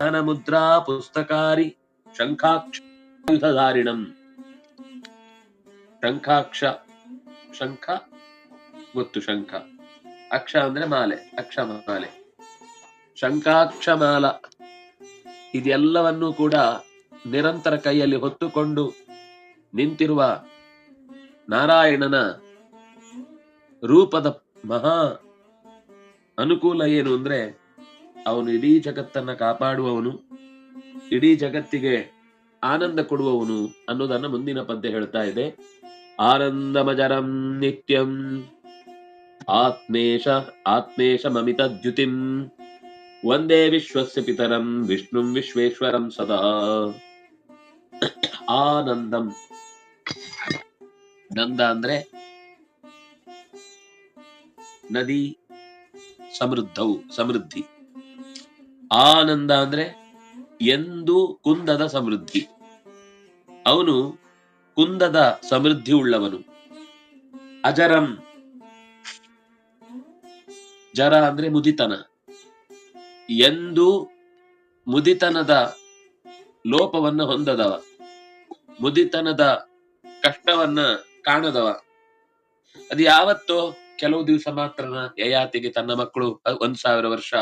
ಮುದ್ರಾ ಪುಸ್ತಕಾರಿ ಶಂಖಾಕ್ಷಧಾರಿಣಂ ಶಂಖಾಕ್ಷ, ಶಂಖ ಗೊತ್ತು ಶಂಖ. ಅಕ್ಷ ಅಂದ್ರೆ ಮಾಲೆ, ಅಕ್ಷ ಮಾಲೆ. ಶಂಖಾಕ್ಷ ಮಾಲ ಇದೆಲ್ಲವನ್ನೂ ಕೂಡ ನಿರಂತರ ಕೈಯಲ್ಲಿ ಹೊತ್ತುಕೊಂಡು ನಿಂತಿರುವ ನಾರಾಯಣನ ರೂಪದ ಮಹಾ ಅನುಕೂಲ ಏನು ಅಂದ್ರೆ ಅವನು ಇಡೀ ಜಗತ್ತನ್ನ ಕಾಪಾಡುವವನು, ಇಡೀ ಜಗತ್ತಿಗೆ ಆನಂದ ಕೊಡುವವನು ಅನ್ನೋದನ್ನ ಮುಂದಿನ ಪದ್ಯ ಹೇಳ್ತಾ ಇದೆ. ಆನಂದಮಜರಂ ನಿತ್ಯಂ ಆತ್ಮೇಶ ಆತ್ಮೇಶ ಮಮಿತ ದ್ಯುತಿಂ. ಒಂದೇ ವಿಶ್ವಸ್ಯ ಪಿತರಂ, ವಿಷ್ಣುಂ ವಿಶ್ವೇಶ್ವರಂ ಸದಾ. ಆನಂದಂ. ನಂದ ಅಂದ್ರೆ ನದಿ ಸಮೃದ್ಧವು, ಸಮೃದ್ಧಿ. ಆನಂದ ಅಂದ್ರೆ ಎಂದು ಕುಂದದ ಸಮೃದ್ಧಿ. ಅವನು ಕುಂದದ ಸಮೃದ್ಧಿ ಉಳ್ಳವನು. ಅಜರಂ. ಜರ ಅಂದ್ರೆ ಮುದಿತನ. ಎಂದು ಮುದಿತನದ ಲೋಪವನ್ನ ಹೊಂದದವ. ಮುದಿತನದ ಕಷ್ಟವನ್ನ ಕಾಣದವ. ಅದು ಯಾವತ್ತೋ ಕೆಲವು ದಿವಸ ಮಾತ್ರನ ಯಯಾತಿಗೆ ತನ್ನ ಮಕ್ಕಳು ಒಂದ್ ಸಾವಿರ ವರ್ಷ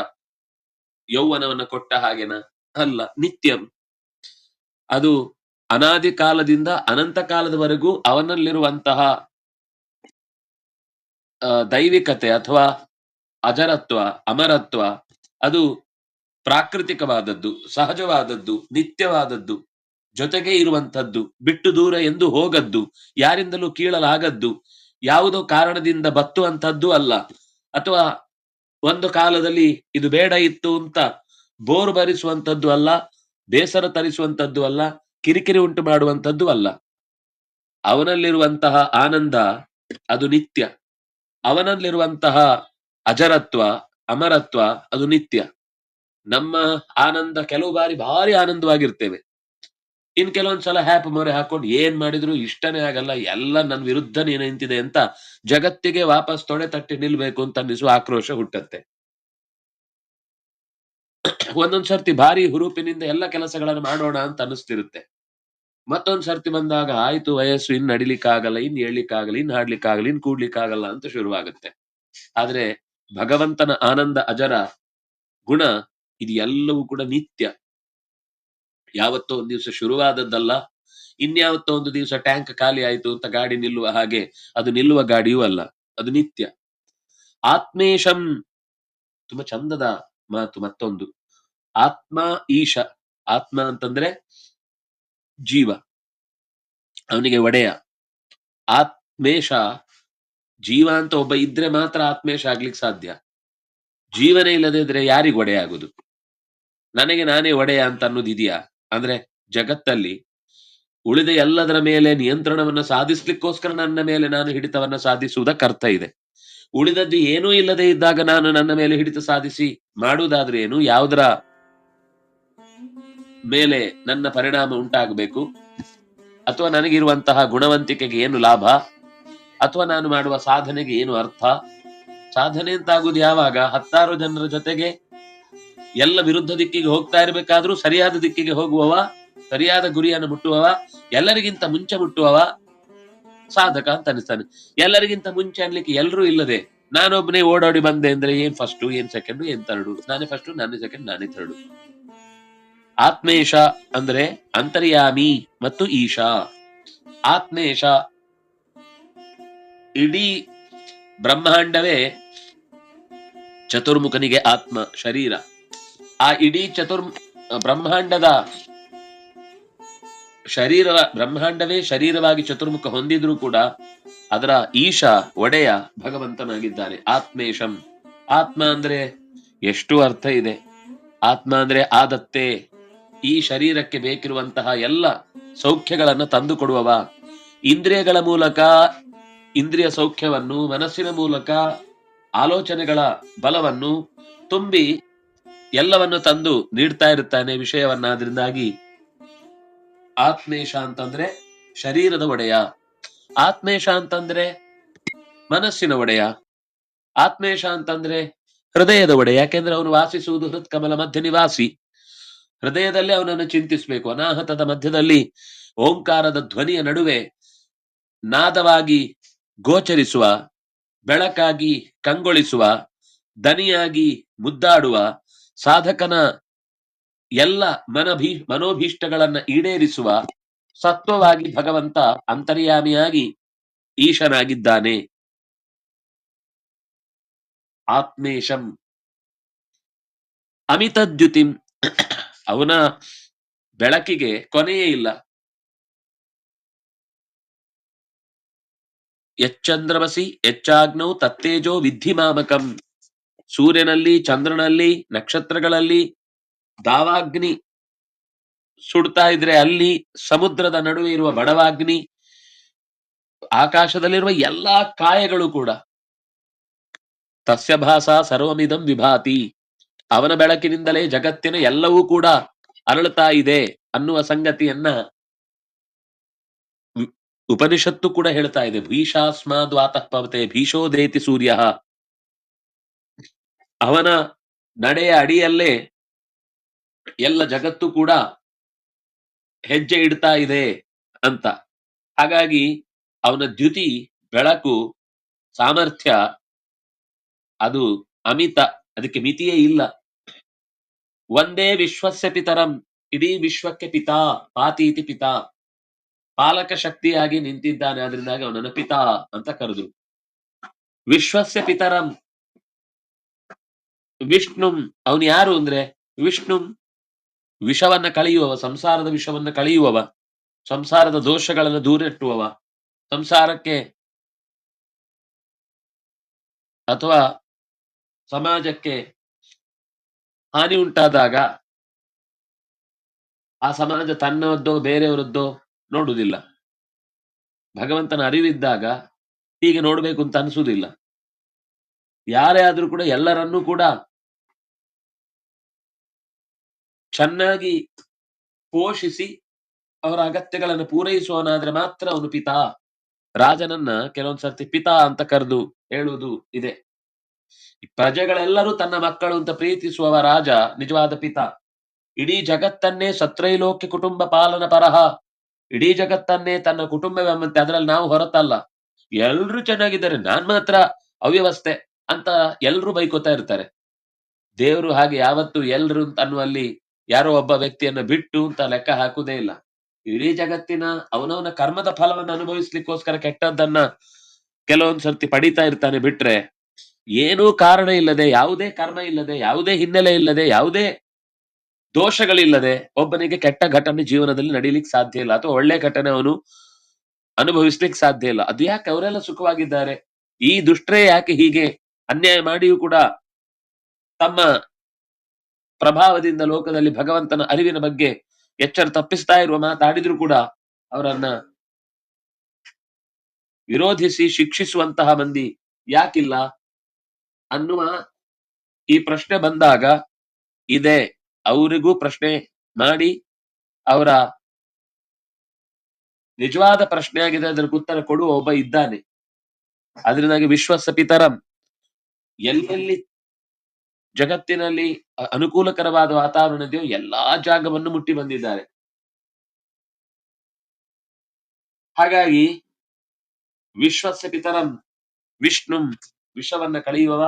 ಯೌವನವನ್ನ ಕೊಟ್ಟ ಹಾಗೆನ? ಅಲ್ಲ, ನಿತ್ಯಂ. ಅದು ಅನಾದಿ ಕಾಲದಿಂದ ಅನಂತ ಕಾಲದವರೆಗೂ ಅವನಲ್ಲಿರುವಂತಹ ದೈವಿಕತೆ ಅಥವಾ ಅಜರತ್ವ, ಅಮರತ್ವ, ಅದು ಪ್ರಾಕೃತಿಕವಾದದ್ದು, ಸಹಜವಾದದ್ದು, ನಿತ್ಯವಾದದ್ದು, ಜೊತೆಗೆ ಇರುವಂತದ್ದು ಬಿಟ್ಟು ದೂರ ಎಂದು ಹೋಗದ್ದು, ಯಾರಿಂದಲೂ ಕೀಳಲಾಗದ್ದು, ಯಾವುದೋ ಕಾರಣದಿಂದ ಬತ್ತುವಂತದ್ದು ಅಲ್ಲ, ಅಥವಾ ಒಂದು ಕಾಲದಲ್ಲಿ ಇದು ಬೇಡ ಇತ್ತು ಅಂತ ಬೋರ್ ಬರಿಸುವಂತದ್ದು ಅಲ್ಲ, ಬೇಸರ ತರಿಸುವಂತದ್ದು ಅಲ್ಲ, ಕಿರಿಕಿರಿ ಉಂಟು ಮಾಡುವಂತದ್ದು ಅಲ್ಲ. ಅವನಲ್ಲಿರುವಂತಹ ಆನಂದ ಅದು ನಿತ್ಯ. ಅವನಲ್ಲಿರುವಂತಹ ಅಜರತ್ವ, ಅಮರತ್ವ ಅದು ನಿತ್ಯ. ನಮ್ಮ ಆನಂದ ಕೆಲವು ಬಾರಿ ಭಾರಿ ಆನಂದವಾಗಿರ್ತೇವೆ. ಇನ್ ಕೆಲವೊಂದ್ಸಲ ಹ್ಯಾಪ್ ಮೊರೆ ಹಾಕೊಂಡು ಏನ್ ಮಾಡಿದ್ರು ಇಷ್ಟನೇ ಆಗಲ್ಲ, ಎಲ್ಲ ನನ್ನ ವಿರುದ್ಧ ನೀನು ನಿಂತಿದೆ ಅಂತ ಜಗತ್ತಿಗೆ ವಾಪಸ್ ತೊಡೆ ತಟ್ಟಿ ನಿಲ್ಬೇಕು ಅಂತ ಅನ್ನಿಸುವ ಆಕ್ರೋಶ ಹುಟ್ಟತ್ತೆ. ಒಂದೊಂದ್ ಸರ್ತಿ ಭಾರಿ ಹುರುಪಿನಿಂದ ಎಲ್ಲ ಕೆಲಸಗಳನ್ನು ಮಾಡೋಣ ಅಂತ ಅನಿಸ್ತಿರುತ್ತೆ ಮತ್ತೊಂದ್ ಸರ್ತಿ ಬಂದಾಗ ಆಯ್ತು ವಯಸ್ಸು, ಇನ್ ನಡಿಲಿಕ್ಕಾಗಲ್ಲ, ಇನ್ ಹೇಳಲಿಕ್ಕಾಗಲ್ಲ ಇನ್ ಹಾಡ್ಲಿಕ್ಕಾಗಲ್ಲ, ಇನ್ ಕೂಡ್ಲಿಕ್ಕಾಗಲ್ಲ ಅಂತ ಶುರುವಾಗುತ್ತೆ. ಆದ್ರೆ ಭಗವಂತನ ಆನಂದ, ಅಜರ, ಗುಣ, ಇದು ಎಲ್ಲವೂ ಕೂಡ ನಿತ್ಯ. ಯಾವತ್ತೋ ಒಂದು ದಿವಸ ಶುರುವಾದದ್ದಲ್ಲ, ಇನ್ಯಾವತ್ತೋ ಒಂದು ದಿವಸ ಟ್ಯಾಂಕ್ ಖಾಲಿ ಆಯಿತು ಅಂತ ಗಾಡಿ ನಿಲ್ಲುವ ಹಾಗೆ, ಅದು ನಿಲ್ಲುವ ಗಾಡಿಯೂ ಅಲ್ಲ, ಅದು ನಿತ್ಯ. ಆತ್ಮೇಶಂ ತುಂಬಾ ಚಂದದ ಮಾತು ಮತ್ತೊಂದು. ಆತ್ಮ ಈಶ, ಆತ್ಮ ಅಂತಂದ್ರೆ ಜೀವ, ಅವನಿಗೆ ಒಡೆಯ. ಆತ್ಮೇಶ ಜೀವ ಅಂತ ಒಬ್ಬ ಇದ್ರೆ ಮಾತ್ರ ಆತ್ಮೇಶ ಆಗ್ಲಿಕ್ಕೆ ಸಾಧ್ಯ. ಜೀವನ ಇಲ್ಲದೇ ಇದ್ರೆ ಯಾರಿಗೆ ಒಡೆಯ ಆಗುದು? ನನಗೆ ನಾನೇ ಒಡೆಯ ಅಂತ ಅನ್ನೋದು ಇದೆಯಾ? ಅಂದ್ರೆ ಜಗತ್ತಲ್ಲಿ ಉಳಿದ ಎಲ್ಲದರ ಮೇಲೆ ನಿಯಂತ್ರಣವನ್ನ ಸಾಧಿಸ್ಲಿಕ್ಕೋಸ್ಕರ ನನ್ನ ಮೇಲೆ ನಾನು ಹಿಡಿತವನ್ನ ಸಾಧಿಸುವುದಕ್ಕೆ ಅರ್ಥ ಇದೆ. ಉಳಿದದ್ದು ಏನೂ ಇಲ್ಲದೆ ಇದ್ದಾಗ ನಾನು ನನ್ನ ಮೇಲೆ ಹಿಡಿತ ಸಾಧಿಸಿ ಮಾಡುವುದಾದ್ರೆ ಏನು? ಯಾವುದರ ಮೇಲೆ ನನ್ನ ಪರಿಣಾಮ ಉಂಟಾಗಬೇಕು? ಅಥವಾ ನನಗಿರುವಂತಹ ಗುಣವಂತಿಕೆಗೆ ಏನು ಲಾಭ? ಅಥವಾ ನಾನು ಮಾಡುವ ಸಾಧನೆಗೆ ಏನು ಅರ್ಥ? ಸಾಧನೆ ಅಂತಾಗುವುದು ಯಾವಾಗ? ಹತ್ತಾರು ಜನರ ಜೊತೆಗೆ ಎಲ್ಲ ವಿರುದ್ಧ ದಿಕ್ಕಿಗೆ ಹೋಗ್ತಾ ಇರಬೇಕಾದ್ರೂ ಸರಿಯಾದ ದಿಕ್ಕಿಗೆ ಹೋಗುವವ, ಸರಿಯಾದ ಗುರಿಯನ್ನು ಮುಟ್ಟುವವ, ಎಲ್ಲರಿಗಿಂತ ಮುಂಚೆ ಮುಟ್ಟುವವ ಸಾಧಕ ಅಂತ ಅನಿಸ್ತಾನೆ ಎಲ್ಲರಿಗಿಂತ ಮುಂಚೆ ಅನ್ಲಿಕ್ಕೆ ಎಲ್ಲರೂ ಇಲ್ಲದೆ ನಾನೊಬ್ಬನೇ ಓಡಾಡಿ ಬಂದೆ ಅಂದ್ರೆ ಏನ್ ಫಸ್ಟ್ ಏನ್ ಸೆಕೆಂಡ್ ಏನ್ ತರ್ಡು ನಾನೇ ಫಸ್ಟ್ ನಾನೇ ಸೆಕೆಂಡ್ ನಾನೇ ಥರ್ಡು ಆತ್ಮೇಶ ಅಂದ್ರೆ ಅಂತರ್ಯಾಮಿ ಮತ್ತು ಈಶಾ. ಆತ್ಮೇಶ ಇಡೀ ಬ್ರಹ್ಮಾಂಡವೇ ಚತುರ್ಮುಖನಿಗೆ ಆತ್ಮ, ಶರೀರ. ಆ ಇಡೀ ಚತುರ್, ಬ್ರಹ್ಮಾಂಡದ ಶರೀರ, ಬ್ರಹ್ಮಾಂಡವೇ ಶರೀರವಾಗಿ ಚತುರ್ಮುಖ ಹೊಂದಿದ್ರೂ ಕೂಡ ಅದರ ಈಶ, ಒಡೆಯ ಭಗವಂತನಾಗಿದ್ದಾನೆ. ಆತ್ಮೇಶಂ. ಆತ್ಮ ಅಂದ್ರೆ ಎಷ್ಟು ಅರ್ಥ ಇದೆ? ಆತ್ಮ ಅಂದ್ರೆ ಆದತ್ತೆ. ಈ ಶರೀರಕ್ಕೆ ಬೇಕಿರುವಂತಹ ಎಲ್ಲ ಸೌಖ್ಯಗಳನ್ನು ತಂದು ಕೊಡುವವ ಇಂದ್ರಿಯಗಳ ಮೂಲಕ, ಇಂದ್ರಿಯ ಸೌಖ್ಯವನ್ನು, ಮನಸ್ಸಿನ ಮೂಲಕ, ಆಲೋಚನೆಗಳ ಬಲವನ್ನು ತುಂಬಿ ಎಲ್ಲವನ್ನು ತಂದು ನೀಡ್ತಾ ಇರುತ್ತಾನೆ ವಿಷಯವನ್ನ ಅದರಿಂದಾಗಿ ಆತ್ಮೇಶ ಅಂತಂದ್ರೆ ಶರೀರದ ಒಡೆಯ. ಆತ್ಮೇಶ ಅಂತಂದ್ರೆ ಮನಸ್ಸಿನ ಒಡೆಯ. ಆತ್ಮೇಶ ಅಂತಂದ್ರೆ ಹೃದಯದ ಒಡೆಯ. ಯಾಕೆಂದ್ರೆ ಅವನು ವಾಸಿಸುವುದು ಹೃತ್ಕಮಲ ಮಧ್ಯ ನಿವಾಸಿ. ಹೃದಯದಲ್ಲಿ ಅವನನ್ನು ಚಿಂತಿಸಬೇಕು. ಅನಾಹತದ ಮಧ್ಯದಲ್ಲಿ ಓಂಕಾರದ ಧ್ವನಿಯ ನಡುವೆ ನಾದವಾಗಿ ಗೋಚರಿಸುವ, ಬೆಳಕಾಗಿ ಕಂಗೊಳಿಸುವ, ದನಿಯಾಗಿ ಮುದ್ದಾಡುವ ಸಾಧಕನ ಎಲ್ಲ ಮನಭೀ, ಮನೋಭೀಷ್ಟಗಳನ್ನ ಈಡೇರಿಸುವ ಸತ್ವವಾಗಿ ಭಗವಂತ ಅಂತರ್ಯಾಮಿಯಾಗಿ ಈಶನಾಗಿದ್ದಾನೆ. ಆತ್ಮೇಶಂ ಅಮಿತದ್ಯುತಿಂ. ಅವನ ಬೆಳಕಿಗೆ ಕೊನೆಯೇ ಇಲ್ಲ. ಎಚ್ಚಂದ್ರಮಸಿ ಯಚ್ಚಾಗ್ನೌ ತತ್ತೇಜೋ ವಿದ್ಧಿಮಾಮಕಂ. ಸೂರ್ಯನಲ್ಲಿ, ಚಂದ್ರನಲ್ಲಿ, ನಕ್ಷತ್ರಗಳಲ್ಲಿ ದಾವಾಗ್ನಿ ಸುಡ್ತಾ ಇದ್ರೆ ಅಲ್ಲಿ ಸಮುದ್ರದ ನಡುವೆ ಇರುವ ಬಡವಾಗ್ನಿ, ಆಕಾಶದಲ್ಲಿರುವ ಎಲ್ಲಾ ಕಾಯಗಳು ಕೂಡ. ತಸ್ಯ ಭಾಸ ಸರ್ವಮಿದಂ ವಿಭಾತಿ. ಅವನ ಬೆಳಕಿನಿಂದಲೇ ಜಗತ್ತಿನ ಎಲ್ಲವೂ ಕೂಡ ಅರಳುತ್ತಾ ಇದೆ ಅನ್ನುವ ಸಂಗತಿಯನ್ನ ಉಪನಿಷತ್ತು ಕೂಡ ಹೇಳ್ತಾ ಇದೆ. ಭೀಷಾಸ್ಮಾದ್ವಾತಃ ಪವತೆ ಭೀಷೋದೇತಿ ಸೂರ್ಯ. ಅವನ ನಡೆಯ ಅಡಿಯಲ್ಲೇ ಎಲ್ಲ ಜಗತ್ತು ಕೂಡ ಹೆಜ್ಜೆ ಇಡ್ತಾ ಇದೆ ಅಂತ. ಹಾಗಾಗಿ ಅವನ ದ್ಯುತಿ, ಬೆಳಕು, ಸಾಮರ್ಥ್ಯ ಅದು ಅಮಿತ, ಅದಕ್ಕೆ ಮಿತಿಯೇ ಇಲ್ಲ. ಒಂದೇ ವಿಶ್ವಸ್ಯ ಪಿತರಂ, ಇಡೀ ವಿಶ್ವಕ್ಕೆ ಪಿತಾ, ಪಾತೀತಿ ಪಿತಾ, ಪಾಲಕ ಶಕ್ತಿಯಾಗಿ ನಿಂತಿದ್ದಾನೆ ಅದರಿಂದಾಗಿ ಅವನನ್ನು ಪಿತಾ ಅಂತ ಕರೆದ್ರು. ವಿಶ್ವಸ್ಯ ಪಿತರಂ ವಿಷ್ಣುಂ, ಅವನು ಯಾರು ಅಂದ್ರೆ? ವಿಷ್ಣುಂ ವಿಷವನ್ನ ಕಳೆಯುವವ, ಸಂಸಾರದ ವಿಷವನ್ನ ಕಳೆಯುವವ, ಸಂಸಾರದ ದೋಷಗಳನ್ನು ದೂರಿಟ್ಟುವವ. ಸಂಸಾರಕ್ಕೆ ಅಥವಾ ಸಮಾಜಕ್ಕೆ ಹಾನಿ ಉಂಟಾದಾಗ ಆ ಸಮಾಜ ತನ್ನವದ್ದೋ ಬೇರೆಯವರದ್ದೋ ನೋಡುವುದಿಲ್ಲ. ಭಗವಂತನ ಅರಿವಿದ್ದಾಗ ಹೀಗೆ ನೋಡಬೇಕು ಅಂತ ಅನಿಸುವುದಿಲ್ಲ. ಯಾರೇ ಆದರೂ ಕೂಡ ಎಲ್ಲರನ್ನೂ ಕೂಡ ಚೆನ್ನಾಗಿ ಪೋಷಿಸಿ ಅವರ ಅಗತ್ಯಗಳನ್ನು ಪೂರೈಸುವನಾದ್ರೆ ಮಾತ್ರ ಅವನು ಪಿತಾ. ರಾಜನನ್ನ ಕೆಲವೊಂದ್ಸರ್ತಿ ಪಿತಾ ಅಂತ ಕರೆದು ಹೇಳುವುದು ಇದೆ. ಪ್ರಜೆಗಳೆಲ್ಲರೂ ತನ್ನ ಮಕ್ಕಳು ಅಂತ ಪ್ರೀತಿಸುವವ ರಾಜ ನಿಜವಾದ ಪಿತಾ. ಇಡೀ ಜಗತ್ತನ್ನೇ ಸತ್ರೈಲೋಕ್ಯ ಕುಟುಂಬ ಪಾಲನ ಪರಹ. ಇಡೀ ಜಗತ್ತನ್ನೇ ತನ್ನ ಕುಟುಂಬವೆಂಬಂತೆ ಅದರಲ್ಲಿ ನಾವು ಹೊರತಲ್ಲ. ಎಲ್ರು ಚೆನ್ನಾಗಿದ್ದಾರೆ, ನಾನ್ ಮಾತ್ರ ಅವ್ಯವಸ್ಥೆ ಅಂತ ಎಲ್ರು ಬೈಕೋತಾ ಇರ್ತಾರೆ. ದೇವರು ಹಾಗೆ ಯಾವತ್ತು ಎಲ್ರು ಅನ್ನುವಲ್ಲಿ ಯಾರೋ ಒಬ್ಬ ವ್ಯಕ್ತಿಯನ್ನ ಬಿಟ್ಟು ಅಂತ ಲೆಕ್ಕ ಹಾಕುದೇ ಇಲ್ಲ. ಇಡೀ ಜಗತ್ತಿನ ಅವನವನ ಕರ್ಮದ ಫಲವನ್ನು ಅನುಭವಿಸ್ಲಿಕ್ಕೋಸ್ಕರ ಕೆಟ್ಟದ್ದನ್ನ ಕೆಲವೊಂದ್ ಸರ್ತಿ ಪಡಿತಾ ಇರ್ತಾನೆ ಬಿಟ್ರೆ ಏನೂ ಕಾರಣ ಇಲ್ಲದೆ, ಯಾವುದೇ ಕರ್ಮ ಇಲ್ಲದೆ, ಯಾವುದೇ ಹಿನ್ನೆಲೆ ಇಲ್ಲದೆ, ಯಾವುದೇ ದೋಷಗಳಿಲ್ಲದೆ ಒಬ್ಬನಿಗೆ ಕೆಟ್ಟ ಘಟನೆ ಜೀವನದಲ್ಲಿ ನಡೀಲಿಕ್ಕೆ ಸಾಧ್ಯ ಇಲ್ಲ ಅಥವಾ ಒಳ್ಳೆ ಘಟನೆ ಅವನು ಅನುಭವಿಸ್ಲಿಕ್ಕೆ ಸಾಧ್ಯ ಇಲ್ಲ. ಅದು ಯಾಕೆ ಅವರೆಲ್ಲ ಸುಖವಾಗಿದ್ದಾರೆ? ಈ ದುಷ್ಟರೇ ಯಾಕೆ ಹೀಗೆ ಅನ್ಯಾಯ ಮಾಡಿಯೂ ಕೂಡ ತಮ್ಮ ಪ್ರಭಾವದಿಂದ ಲೋಕದಲ್ಲಿ ಭಗವಂತನ ಅರಿವಿನ ಬಗ್ಗೆ ಎಚ್ಚರ ತಪ್ಪಿಸ್ತಾ ಇರುವ ಮಾತಾಡಿದ್ರು ಕೂಡ ಅವರನ್ನ ವಿರೋಧಿಸಿ ಶಿಕ್ಷಿಸುವಂತಹ ಮಂದಿ ಯಾಕಿಲ್ಲ? ಅನ್ನುವ ಈ ಪ್ರಶ್ನೆ ಬಂದಾಗ ಇದೆ. ಅವರಿಗೂ ಪ್ರಶ್ನೆ ಮಾಡಿ ಅವರ ನಿಜವಾದ ಪ್ರಶ್ನೆ ಆಗಿದೆ, ಅದಕ್ಕೆ ಉತ್ತರ ಕೊಡುವ ಒಬ್ಬ ಇದ್ದಾನೆ. ಅದರಿಂದಾಗಿ ವಿಶ್ವಸ ಪಿತರಂ ಎಲ್ಲೆಲ್ಲಿ ಜಗತ್ತಿನಲ್ಲಿ ಅನುಕೂಲಕರವಾದ ವಾತಾವರಣದೇ ಎಲ್ಲಾ ಜಾಗವನ್ನು ಮುಟ್ಟಿ ಬಂದಿದ್ದಾರೆ. ಹಾಗಾಗಿ ವಿಶ್ವಸ್ಯ ಪಿತರಂ ವಿಷ್ಣುಂ ವಿಷವನ್ನ ಕಳೆಯುವವ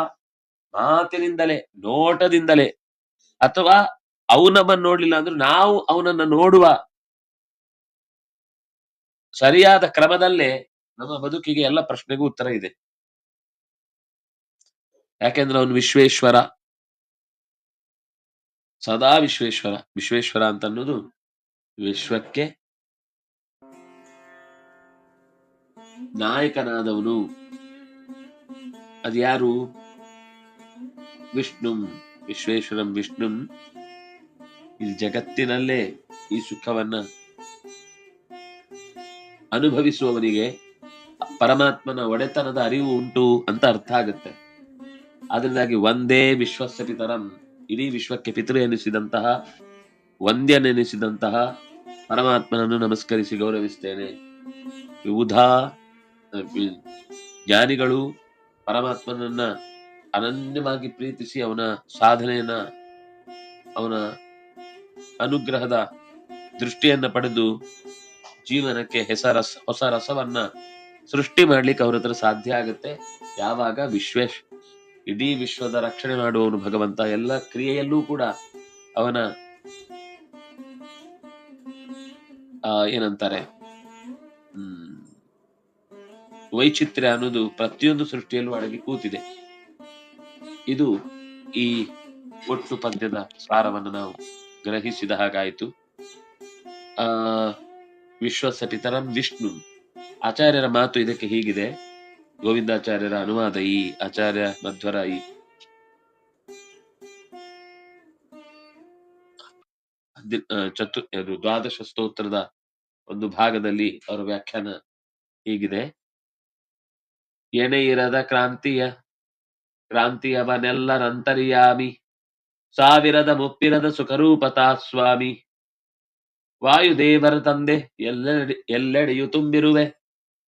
ಮಾತಿನಿಂದಲೇ, ನೋಟದಿಂದಲೇ ಅಥವಾ ಅವನಮ್ಮನ್ನು ನೋಡ್ಲಿಲ್ಲ ಅಂದ್ರೆ ನಾವು ಅವನನ್ನ ನೋಡುವ ಸರಿಯಾದ ಕ್ರಮದಲ್ಲೇ ನಮ್ಮ ಬದುಕಿಗೆ ಎಲ್ಲ ಪ್ರಶ್ನೆಗೂ ಉತ್ತರ ಇದೆ. ಯಾಕೆಂದ್ರೆ ಅವನು ವಿಶ್ವೇಶ್ವರ. ಸದಾ ವಿಶ್ವೇಶ್ವರ. ವಿಶ್ವೇಶ್ವರ ಅಂತ ಅನ್ನೋದು ವಿಶ್ವಕ್ಕೆ ನಾಯಕನಾದವನು. ಅದ್ಯಾರು? ವಿಷ್ಣುಂ, ವಿಶ್ವೇಶ್ವರಂ ವಿಷ್ಣುಂ. ಈ ಜಗತ್ತಿನಲ್ಲೇ ಈ ಸುಖವನ್ನ ಅನುಭವಿಸುವವನಿಗೆ ಪರಮಾತ್ಮನ ಒಡೆತನದ ಅರಿವು ಉಂಟು ಅಂತ ಅರ್ಥ ಆಗುತ್ತೆ. ಅದರಿಂದಾಗಿ ಒಂದೇ ವಿಶ್ವಸ್ಯ ಪಿತರಂ ಇಡೀ ವಿಶ್ವಕ್ಕೆ ಪಿತೃ ಎನಿಸಿದಂತಹ ವಂದ್ಯನೆನಿಸಿದಂತಹ ಪರಮಾತ್ಮನನ್ನು ನಮಸ್ಕರಿಸಿ ಗೌರವಿಸ್ತೇನೆ. ವಿವಿಧ ಜ್ಞಾನಿಗಳು ಪರಮಾತ್ಮನನ್ನ ಅನನ್ಯವಾಗಿ ಪ್ರೀತಿಸಿ ಅವನ ಸಾಧನೆಯನ್ನ, ಅವನ ಅನುಗ್ರಹದ ದೃಷ್ಟಿಯನ್ನ ಪಡೆದು ಜೀವನಕ್ಕೆ ಹೆಸರಸ ಹೊಸ ರಸವನ್ನ ಸೃಷ್ಟಿ ಮಾಡ್ಲಿಕ್ಕೆ ಅವರ ಹತ್ರ ಸಾಧ್ಯ ಆಗುತ್ತೆ. ಯಾವಾಗ? ವಿಶ್ವೇಶ್ ಇಡೀ ವಿಶ್ವದ ರಕ್ಷಣೆ ಮಾಡುವವನು ಭಗವಂತ. ಎಲ್ಲ ಕ್ರಿಯೆಯಲ್ಲೂ ಕೂಡ ಅವನ ಏನಂತಾರೆ, ಹ್ಮ್, ವೈಚಿತ್ರ್ಯ ಅನ್ನೋದು ಪ್ರತಿಯೊಂದು ಸೃಷ್ಟಿಯಲ್ಲೂ ಅಡಗಿ ಕೂತಿದೆ. ಇದು ಈ ಒಟ್ಟು ಪದ್ಯದ ಸಾರವನ್ನು ನಾವು ಗ್ರಹಿಸಿದ ಹಾಗಾಯಿತು. ಆ ವಿಶ್ವಸಪಿತರಂ ವಿಷ್ಣು. ಆಚಾರ್ಯರ ಮಾತು ಇದಕ್ಕೆ ಹೀಗಿದೆ. ಗೋವಿಂದಾಚಾರ್ಯರ ಅನುವಾದ ಈ ಆಚಾರ್ಯ ಮಧ್ವರ ಈ ಚತು ದ್ವಾದಶ ಸ್ತೋತ್ರದ ಒಂದು ಭಾಗದಲ್ಲಿ ಅವರ ವ್ಯಾಖ್ಯಾನ ಹೀಗಿದೆ. ಎಣೆಯಿರದ ಕ್ರಾಂತಿಯ ಕ್ರಾಂತಿಯವನೆಲ್ಲರಂತರ್ಯಾಮಿ ಸಾವಿರದ ಮುಪ್ಪಿರದ ಸುಖರೂಪತಾ ಸ್ವಾಮಿ ವಾಯುದೇವರ ತಂದೆ ಎಲ್ಲೆಡೆ, ಎಲ್ಲೆಡೆಯು ತುಂಬಿರುವೆ.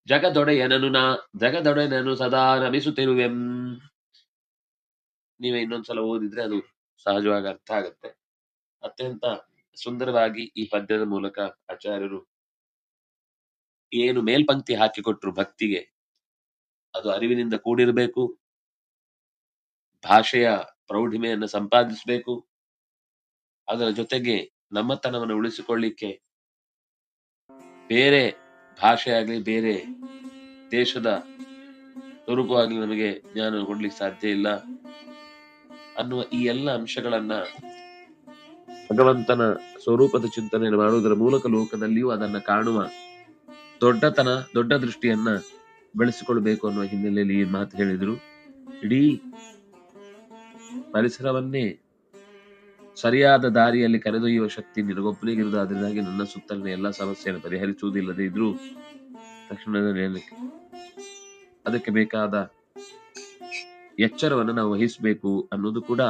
ಜಗದೊಡೆಯನನು ನಾ ಜಗದೊಡೆಯನನು ಸದಾ ನಮಿಸುತ್ತಿರುವೆಂ. ನೀವೇ ಇನ್ನೊಂದ್ಸಲ ಓದಿದ್ರೆ ಅದು ಸಹಜವಾಗಿ ಅರ್ಥ ಆಗತ್ತೆ. ಅತ್ಯಂತ ಸುಂದರವಾಗಿ ಈ ಪದ್ಯದ ಮೂಲಕ ಆಚಾರ್ಯರು ಏನು ಮೇಲ್ಪಂಕ್ತಿ ಹಾಕಿಕೊಟ್ರು ಭಕ್ತಿಗೆ, ಅದು ಅರಿವಿನಿಂದ ಕೂಡಿರಬೇಕು. ಭಾಷೆಯ ಪ್ರೌಢಿಮೆಯನ್ನು ಸಂಪಾದಿಸಬೇಕು. ಅದರ ಜೊತೆಗೆ ನಮ್ಮತನವನ್ನು ಉಳಿಸಿಕೊಳ್ಳಿಕ್ಕೆ ಬೇರೆ ಭಾಷೆ ಆಗಲಿ ಬೇರೆ ದೇಶದ ಸ್ವರೂಪವಾಗಲಿ ನಮಗೆ ಜ್ಞಾನ ಕೊಡ್ಲಿಕ್ಕೆ ಸಾಧ್ಯ ಇಲ್ಲ ಅನ್ನುವ ಈ ಎಲ್ಲ ಅಂಶಗಳನ್ನ ಭಗವಂತನ ಸ್ವರೂಪದ ಚಿಂತನೆ ಮಾಡುವುದರ ಮೂಲಕ ಲೋಕದಲ್ಲಿಯೂ ಅದನ್ನ ಕಾಣುವ ದೊಡ್ಡತನ, ದೊಡ್ಡ ದೃಷ್ಟಿಯನ್ನ ಬೆಳೆಸಿಕೊಳ್ಬೇಕು ಅನ್ನುವ ಹಿನ್ನೆಲೆಯಲ್ಲಿ ಈ ಮಾತು ಹೇಳಿದ್ರು. ಇಡೀ ಪರಿಸರವನ್ನೇ ಸರಿಯಾದ ದಾರಿಯಲ್ಲಿ ಕರೆದೊಯ್ಯುವ ಶಕ್ತಿ ನಿನಗೊಬ್ಬನಿಗಿರುವುದು ಅದರಿಂದಾಗಿ ನನ್ನ ಸುತ್ತಲಿನ ಎಲ್ಲ ಸಮಸ್ಯೆಯನ್ನು ಪರಿಹರಿಸುವುದಿಲ್ಲದೆ ಇದ್ರೂ ತಕ್ಷಣದ ಅದಕ್ಕೆ- ಬೇಕಾದ ಎಚ್ಚರವನ್ನು ನಾವು ವಹಿಸಬೇಕು ಅನ್ನೋದು ಕೂಡ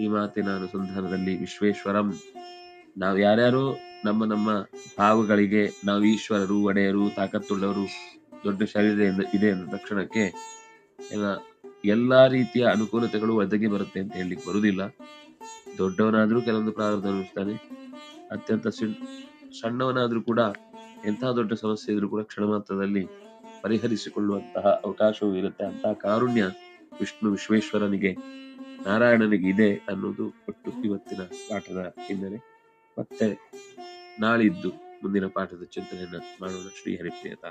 ಈ ಮಾತಿನ ಅನುಸಂಧಾನದಲ್ಲಿ ವಿಶ್ವೇಶ್ವರಂ. ನಾವು ಯಾರ್ಯಾರು ನಮ್ಮ ನಮ್ಮ ಭಾವಗಳಿಗೆ ನಾವು ಈಶ್ವರರು, ಒಡೆಯರು, ತಾಕತ್ತುಳ್ಳವರು, ದೊಡ್ಡ ಶರೀರ ಇದೆ ಅಂದ ತಕ್ಷಣಕ್ಕೆ ಎಲ್ಲ ಎಲ್ಲಾ ರೀತಿಯ ಅನುಕೂಲತೆಗಳು ಒದಗಿ ಬರುತ್ತೆ ಅಂತ ಹೇಳಲಿಕ್ಕೆ ಬರುವುದಿಲ್ಲ. ದೊಡ್ಡವನಾದ್ರೂ ಕೆಲವೊಂದು ಪ್ರಾರಂಭ ಅನುಭವಿಸ್ತಾನೆ ಅತ್ಯಂತ ಸಣ್ಣವನಾದರೂ ಕೂಡ ಎಂತಹ ದೊಡ್ಡ ಸಮಸ್ಯೆ ಇದ್ರೂ ಕೂಡ ಕ್ಷಣ ಮಾತ್ರದಲ್ಲಿ ಪರಿಹರಿಸಿಕೊಳ್ಳುವಂತಹ ಅವಕಾಶವೂ ಇರುತ್ತೆ. ಅಂತಹ ಕಾರುಣ್ಯ ವಿಷ್ಣು ವಿಶ್ವೇಶ್ವರನಿಗೆ, ನಾರಾಯಣನಿಗೆ ಇದೆ ಅನ್ನೋದು ಒಟ್ಟು ಇವತ್ತಿನ ಪಾಠದ ಹಿನ್ನೆಲೆ. ಮತ್ತೆ ನಾಳಿದ್ದು ಮುಂದಿನ ಪಾಠದ ಚಿಂತನೆಯನ್ನ ಮಾಡೋಣ. ಶ್ರೀ ಹರಿಪ್ರಿಯತ.